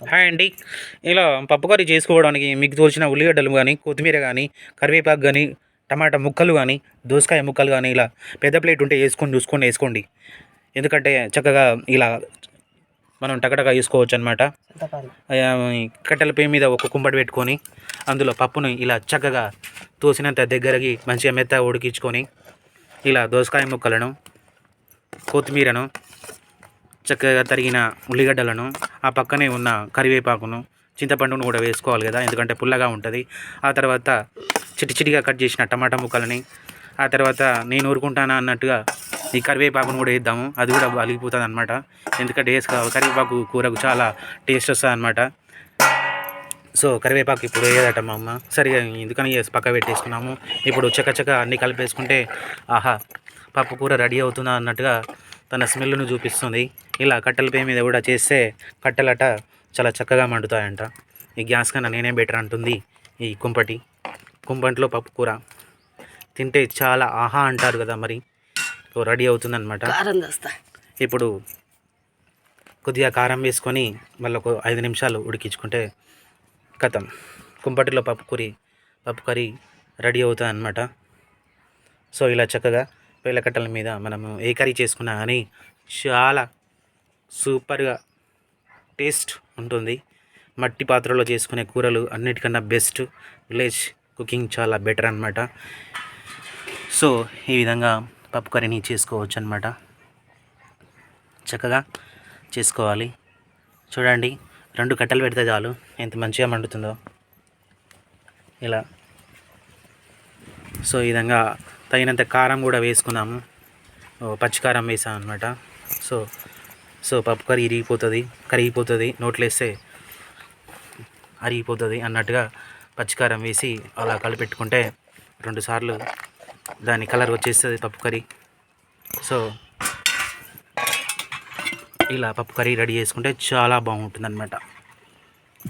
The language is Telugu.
హాయ్ అండి. ఇలా పప్పు కర్రీ చేసుకోవడానికి మీకు తోచిన ఉల్లిగడ్డలు కానీ కొత్తిమీర కానీ కరివేపాకు కానీ టమాటా ముక్కలు కానీ దోసకాయ ముక్కలు కానీ ఇలా పెద్ద ప్లేట్ ఉంటే వేసుకొని చూసుకొని వేసుకోండి. ఎందుకంటే చక్కగా ఇలా మనం టకటక వేసుకోవచ్చు అనమాట కట్టెల పొయ్యి మీద ఒక కుంపటి పెట్టుకొని అందులో పప్పును ఇలా చక్కగా తోసినంత దగ్గరకి మంచిగా మెత్త ఉడికించుకొని ఇలా దోసకాయ ముక్కలను కొత్తిమీరను చక్కగా తరిగిన ఉల్లిగడ్డలను ఆ పక్కనే ఉన్న కరివేపాకును చింతపండును కూడా వేసుకోవాలి కదా ఎందుకంటే పుల్లగా ఉంటుంది. ఆ తర్వాత చిటి చిటిగా కట్ చేసిన టమాటా ముక్కలని ఆ తర్వాత నేను ఊరుకుంటానా అన్నట్టుగా ఈ కరివేపాకును కూడా వేద్దాము. అది కూడా అలిగిపోతుంది అనమాట ఎందుకంటే వేసుకో కరివేపాకు కూరకు చాలా టేస్ట్ వస్తుంది అనమాట సో కరివేపాకు ఇప్పుడు వేయదట మా అమ్మ. సరిగా ఎందుకని పక్క పెట్టేసుకున్నాము. ఇప్పుడు చకచక అన్నీ కలిపేసుకుంటే ఆహా పప్పు కూర రెడీ అవుతుందా అన్నట్టుగా తన స్మెల్ను చూపిస్తుంది. ఇలా కట్టెల పొయ్యి మీద కూడా చేస్తే కట్టెలట చాలా చక్కగా మండుతాయంట. ఈ గ్యాస్ కన్నా నేనే బెటర్ అంటుంది ఈ కుంపటి. కుంపంట్లో పప్పు కూర. తింటే చాలా ఆహా అంటారు కదా మరి. రెడీ అవుతుందన్నమాట. కారం తెస్తా ఇప్పుడు కొద్దిగా కారం వేసుకొని మళ్ళీ ఒక ఐదు నిమిషాలు ఉడికించుకుంటే కథం కుంపటిలో పప్పు కూరి పప్పు కర్రీ రెడీ అవుతుంది అనమాట సో ఇలా చక్కగా పేలకట్టల మీద మనము ఏ కర్రీ చేసుకున్నా కానీ చాలా సూపర్గా టేస్ట్ ఉంటుంది. మట్టి పాత్రలో చేసుకునే కూరలు అన్నిటికన్నా బెస్ట్. విలేజ్ కుకింగ్ చాలా బెటర్ అనమాట సో ఈ విధంగా పప్పు కర్రీని చేసుకోవచ్చు అనమాట చక్కగా చేసుకోవాలి. చూడండి రెండు కట్టలు పెడితే చాలు. ఎంత మంచిగా మండుతుందో. ఇలా. సో ఈ విధంగా తగినంత కారం కూడా వేసుకున్నాము పచ్చికారం వేసాం అనమాట సో సో పప్పు కర్రీ ఇరిగిపోతుంది కరిగిపోతుంది నోట్లో వేస్తే అరిగిపోతుంది అన్నట్టుగా పచ్చికారం వేసి అలా కలిపెట్టుకుంటే రెండుసార్లు దాని కలర్ వచ్చేస్తుంది పప్పు కర్రీ. సో ఇలా పప్పు కర్రీ రెడీ చేసుకుంటే చాలా బాగుంటుంది అనమాట